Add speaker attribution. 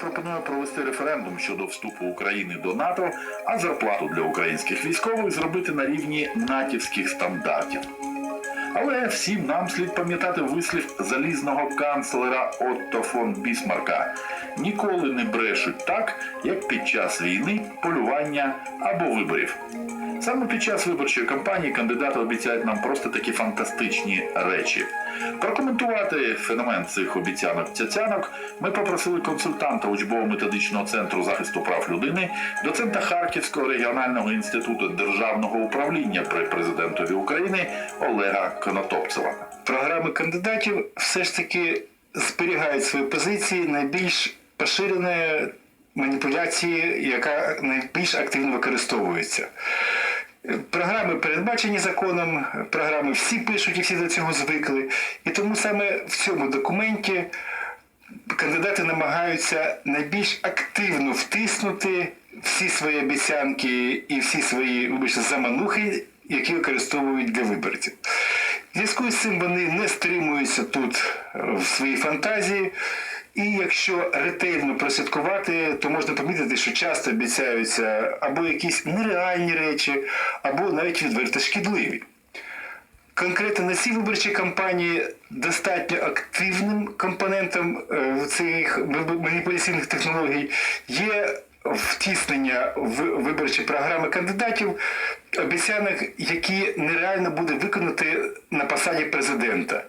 Speaker 1: Пропонує провести референдум щодо вступу України до НАТО, а зарплату для українських військових зробити на рівні натівських стандартів. Але всім нам слід пам'ятати вислів залізного канцлера Отто фон Бісмарка: ніколи не брешуть так, як під час війни, полювання або виборів. Саме під час виборчої кампанії кандидати обіцяють нам просто такі фантастичні речі. Прокоментувати феномен цих обіцянок цяцянок ми попросили консультанта учбово-методичного центру захисту прав людини, доцента Харківського регіонального інституту державного управління при президентові України Олега Конотопцева.
Speaker 2: програми кандидатів все ж таки зберігають свої позиції найбільш поширеної маніпуляції, яка найбільш активно використовується. Програми передбачені законом, програми всі пишуть і всі до цього звикли. І тому саме в цьому документі кандидати намагаються найбільш активно втиснути всі свої обіцянки і всі свої вибачте, заманухи, які використовують для виборців. Зв'язку з цим вони не стримуються тут е, в своїй фантазії. І якщо ретельно прослідкувати, то можна помітити, що часто обіцяються або якісь нереальні речі, або навіть відверто шкідливі. Конкретно на цій виборчій кампанії достатньо активним компонентом е, цих маніпуляційних технологій є втіснення в виборчі програми кандидатів обіцянок, які нереально буде виконати на посаді президента.